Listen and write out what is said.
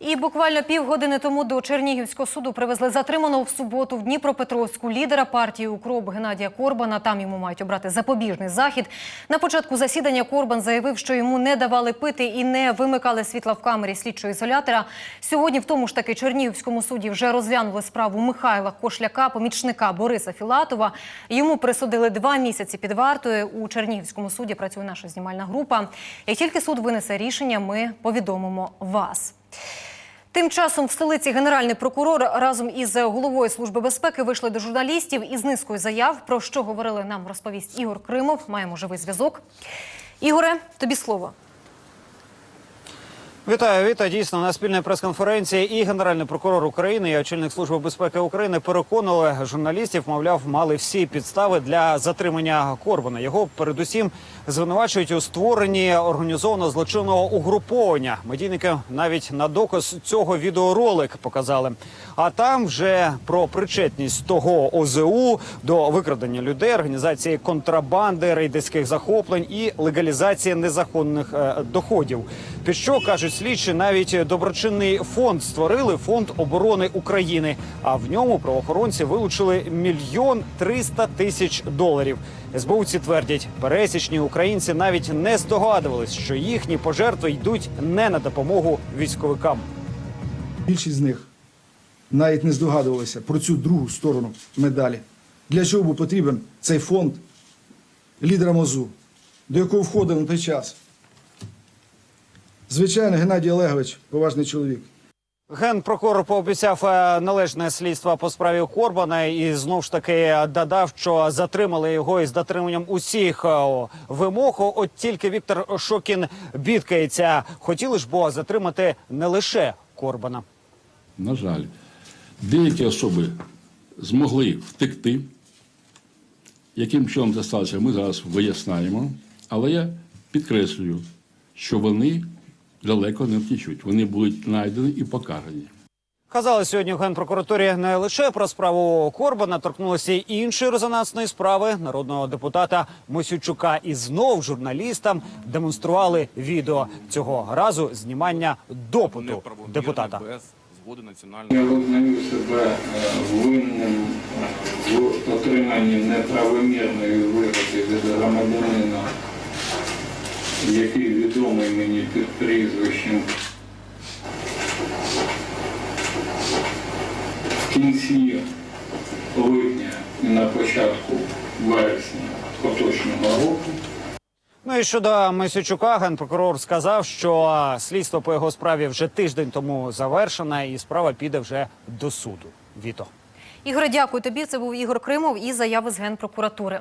І буквально півгодини тому до Чернігівського суду привезли затриманого в суботу в Дніпропетровську лідера партії «Укроп» Геннадія Корбана. Там йому мають обрати запобіжний захід. На початку засідання Корбан заявив, що йому не давали пити і не вимикали світла в камері слідчого ізолятора. Сьогодні в тому ж таки Чернігівському суді вже розглянули справу Михайла Кошляка, помічника Бориса Філатова. Йому присудили два місяці під вартою. У Чернігівському суді працює наша знімальна група. Як тільки суд винесе рішення, ми повідомимо вас. Тим часом в столиці генеральний прокурор разом із головою служби безпеки вийшли до журналістів із низкою заяв. Про що говорили нам розповість Ігор Кримов. Маємо живий зв'язок. Ігоре, тобі слово. Вітаю, вітаю. Дійсно, на спільній прес-конференції і генеральний прокурор України, і очільник служби безпеки України переконали журналістів, мовляв, мали всі підстави для затримання Корбана. Його передусім звинувачують у створенні організованого злочинного угруповання. Медійники навіть на доказ цього відеоролик показали. А там вже про причетність того ОЗУ до викрадення людей, організації контрабанди, рейдерських захоплень і легалізації незаконних е, доходів. Під що кажуть слідчі, навіть доброчинний фонд створили фонд оборони України. А в ньому правоохоронці вилучили мільйон триста тисяч доларів. СБУці твердять, пересічні українці навіть не здогадувались, що їхні пожертви йдуть не на допомогу військовикам. Більшість з них навіть не здогадувалися про цю другу сторону медалі. Для чого був потрібен цей фонд лідера МОЗУ, до якого входив на той час. Звичайно, Геннадій Олегович поважний чоловік. Генпрокурор пообіцяв е, належне слідство по справі Корбана і знов ж таки додав, що затримали його із дотриманням усіх е, вимог. От тільки Віктор Шокін бідкається. Хотіли ж бо затримати не лише Корбана. На жаль, деякі особи змогли втекти. Яким чином це сталося, ми зараз вияснаємо. Але я підкреслюю, що вони далеко не втічуть. Вони будуть знайдені і покарані. Казали сьогодні в генпрокуратурі не лише про справу Корбана, торкнулося й іншої резонансної справи народного депутата Мосючука. І знов журналістам демонстрували відео цього разу знімання допиту депутата. згоди національної Я визнаю себе е, винним в отриманні неправомірної вигоди від громадянина, який відомий мені під прізвищем. В кінці липня і на початку вересня поточного року Ну і щодо Мисючука, генпрокурор сказав, що слідство по його справі вже тиждень тому завершено, і справа піде вже до суду. Віто. Ігоре, дякую тобі. Це був Ігор Кримов і заяви з генпрокуратури.